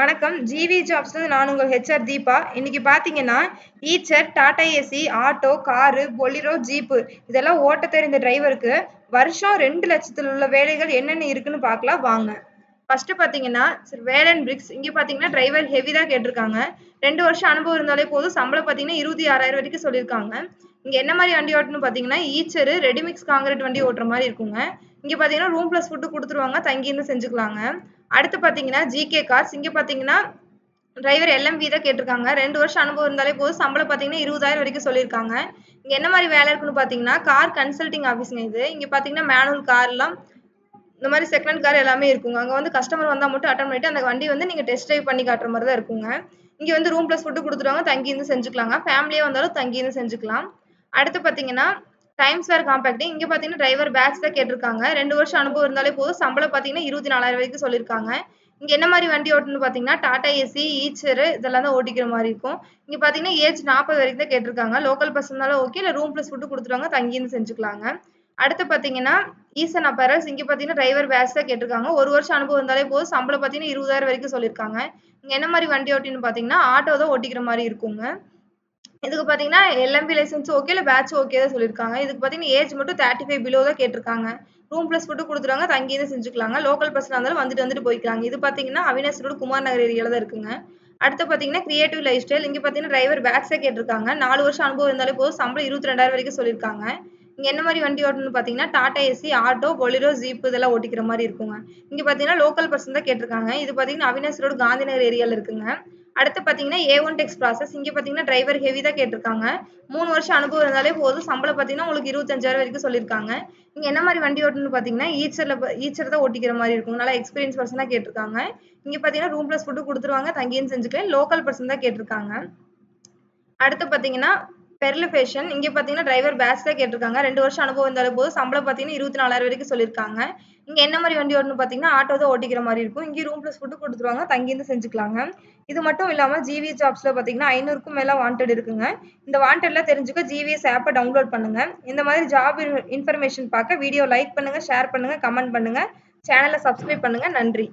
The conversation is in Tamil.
வணக்கம். ஜிவி ஜாப்ஸ்ல நான் உங்கள் ஹெச்ஆர் தீபா. இன்னைக்கு பார்த்தீங்கன்னா Eicher Tata AC auto car Bolero jeep இதெல்லாம் ஓட்ட தெரிந்த டிரைவருக்கு வருஷம் ரெண்டு லட்சத்தில் உள்ள வேலைகள் என்னென்ன இருக்குன்னு பார்க்கலாம் வாங்க. ஃபர்ஸ்ட் பார்த்தீங்கன்னா வேலன் பிரிக்ஸ் இங்கே பார்த்தீங்கன்னா டிரைவர் ஹெவி தான் கேட்டிருக்காங்க. ரெண்டு வருஷம் அனுபவம் இருந்தாலே போதும். சம்பளம் பார்த்தீங்கன்னா இருபத்தி ஆறாயிரம் வரைக்கும் சொல்லியிருக்காங்க. இங்க என்ன மாதிரி வண்டி ஓட்டணும்னு பாத்தீங்கன்னா ஈச்சர் ரெடிமிக்ஸ் காங்கிரீட் வண்டி ஓட்டுற மாதிரி இருக்குங்க. இங்க பாத்தீங்கன்னா ரூம் பிளஸ் ஃபுட்டு கொடுத்துருவாங்க தங்கி இருந்து செஞ்சுக்கலாங்க. அடுத்து பாத்தீங்கன்னா ஜிகே கார்ஸ் இங்க பாத்தீங்கன்னா டிரைவர் எல்எம்பி தான் கேட்டிருக்காங்க. ரெண்டு வருஷம் அனுபவம் இருந்தாலே போதும். சம்பளம் பாத்தீங்கன்னா இருபதாயிரம் வரைக்கும் சொல்லியிருக்காங்க. இங்க என்ன மாதிரி வேலை இருக்குன்னு பாத்தீங்கன்னா கார் கன்சல்டிங் ஆஃபீஸ்ங்க இது. இங்க பாத்தீங்கன்னா மேனுவல் கார் எல்லாம் இந்த மாதிரி செகண்ட் கார் எல்லாமே இருக்குங்க. அங்கே வந்து கஸ்டமர் வந்தால் மட்டும் அட்டன் பண்ணிட்டு அந்த வண்டி வந்து நீங்கள் டெஸ்ட் ட்ரைவ் பண்ணி காட்டுற மாதிரி தான் இருக்குங்க. இங்கே வந்து ரூம் ப்ளஸ் ஃபுட்டு கொடுத்துருவாங்க தங்கியிருந்து செஞ்சுக்கலாங்க. ஃபேமிலியாக வந்தாலும் தங்கியிருந்து செஞ்சுக்கலாம். அடுத்து பார்த்தீங்கன்னா டைம்ஸ் வேர் காம்பேக்டிங் இங்கே பார்த்தீங்கன்னா டிரைவர் பேட்ச் தான் கேட்டிருக்காங்க. ரெண்டு வருஷம் அனுபவம் இருந்தாலே போதும். சம்பளம் பார்த்தீங்கன்னா இருபத்தி நாலாயிரம் வரைக்கும் சொல்லியிருக்காங்க. இங்கே என்ன மாதிரி வண்டி ஓட்டணும்னு பார்த்தீங்கன்னா டாடா ஏசி ஈச்சர் இதெல்லாம் தான் ஓட்டிக்கிற மாதிரி இருக்கும். இங்கே பார்த்தீங்கன்னா ஏஜ் நாற்பது வரைக்கும் தான் கேட்டிருக்காங்க. லோக்கல் பஸ் இருந்தாலும் ஓகே இல்லை ரூம் ப்ளஸ் ஃபுட்டு கொடுத்துருவாங்க தங்கியிருந்து செஞ்சுக்கலாங்க. அடுத்து பாத்தீங்கன்னா ஈசன் அப்பரல்ஸ் இங்க பாத்தீங்கன்னா டிரைவர் பேட்ச் தான் கேட்டிருக்காங்க. ஒரு வருஷம் அனுபவம் இருந்தாலே போதும். சம்பளம் பாத்தீங்கன்னா இருபதாயிரம் வரைக்கும் சொல்லியிருக்காங்க. இங்க என்ன மாதிரி வண்டி ஓட்டின்னு பாத்தீங்கன்னா ஆட்டோ தான் ஓட்டிக்கிற மாதிரி இருக்குங்க. இதுக்கு பாத்தீங்கன்னா எல்எம்பி லைசன்ஸ் ஓகே இல்ல பேட்ச் ஓகே தான் சொல்லியிருக்காங்க. இதுக்கு பாத்தீங்கன்னா ஏஜ் மட்டும் தேர்ட்டி ஃபைவ் பிலோ தான் கேட்டிருக்காங்க. ரூம் பிளஸ் ஃபுட்டு கொடுத்துருவாங்க தங்கி தான் செஞ்சுக்கலாங்க. லோக்கல் பஸ்ல இருந்தாலும் வந்துட்டு வந்துட்டு போய்க்கலாங்க. இது பாத்தீங்கன்னா அவினாஸ் ரோடு குமார் நகர் ஏரியால தான் இருக்குங்க. அடுத்து பாத்தீங்கன்னா கிரியேட்டிவ் லைஃப் ஸ்டைல் இங்க பாத்தீங்கன்னா டிரைவர் பேட்ச் கேட்டிருக்காங்க. நாலு வருஷம் அனுபவம் இருந்தாலே போதும். சம்பளம் இருபத்தி ரெண்டாயிரம் வரைக்கும் சொல்லியிருக்காங்க. இங்க என்ன மாதிரி வண்டி ஓட்டணும்னு பாத்தீங்கன்னா Tata AC auto Bolero jeep இதெல்லாம் ஓட்டிக்கிற மாதிரி இருக்குங்க. இங்க பாத்தீங்கன்னா லோக்கல் பர்சன் தான் கேட்டிருக்காங்க. இது பாத்தீங்கன்னா அவினாஸ் ரோடு காந்திநகர் ஏரியால இருக்குங்க. அடுத்து பாத்தீங்கன்னா ஏ ஒன் டெக்ஸ் ப்ராசஸ் இங்க பாத்தீங்கன்னா டிரைவர் ஹெவி தான் கேட்டிருக்காங்க. மூணு வருஷம் அனுபவம் இருந்தாலே போதும். சம்பளம் பாத்தீங்கன்னா உங்களுக்கு இருபத்தஞ்சாயிரம் வரைக்கும் சொல்லியிருக்காங்க. இங்க என்ன மாதிரி வண்டி ஓட்டணும்னு பாத்தீங்கன்னா ஈச்சர்ல ஈச்சர் தான் ஓட்டிக்கிற மாதிரி இருக்கும். நல்லா எக்ஸ்பீரியன்ஸ் பர்சன் தான் கேட்டிருக்காங்க. இங்க பாத்தீங்கன்னா ரூம் பிளஸ் ஃபுட்டு கொடுத்துருவாங்க. தங்கியும் செஞ்சுக்கலாம். லோக்கல் பர்சன் தான் கேட்டிருக்காங்க. அடுத்து பாத்தீங்கன்னா பெர்லிஃபேஷன் இங்கே பார்த்தீங்கன்னா டிரைவர் பேட்ச் தான் கேட்டிருக்காங்க. ரெண்டு வருஷம் அனுபவம் இருந்தாலும் போது சம்பளம் பார்த்தீங்கன்னா இருபத்தி நாலாயிரம் வரைக்கும் சொல்லியிருக்காங்க. இங்கே என்ன மாதிரி வண்டி ஓட்டணும் பார்த்தீங்கன்னா ஆட்டோ தான் ஓட்டிக்கிற மாதிரி இருக்கும். இங்கே ரூம் ப்ளஸ் ஃபுட்டு கொடுத்துருவாங்க. தங்கியிருந்து செஞ்சுக்கலாங்க. இது மட்டும் இல்லாமல் ஜிவி ஜாப்ஸில் பார்த்தீங்கன்னா ஐநூறுக்கும் மேலே வாண்டட் இருக்குங்க. இந்த வாண்டட்லாம் தெரிஞ்சுக்க ஜிவிஎஸ் ஆப்பை டவுன்லோட் பண்ணுங்கள் இந்த மாதிரி ஜாப் இன்ஃபர்மேஷன் பார்க்க வீடியோ லைக் பண்ணுங்கள் ஷேர் பண்ணுங்கள் கமெண்ட் பண்ணுங்கள் சேனலை சப்ஸ்கிரைப் பண்ணுங்கள் நன்றி.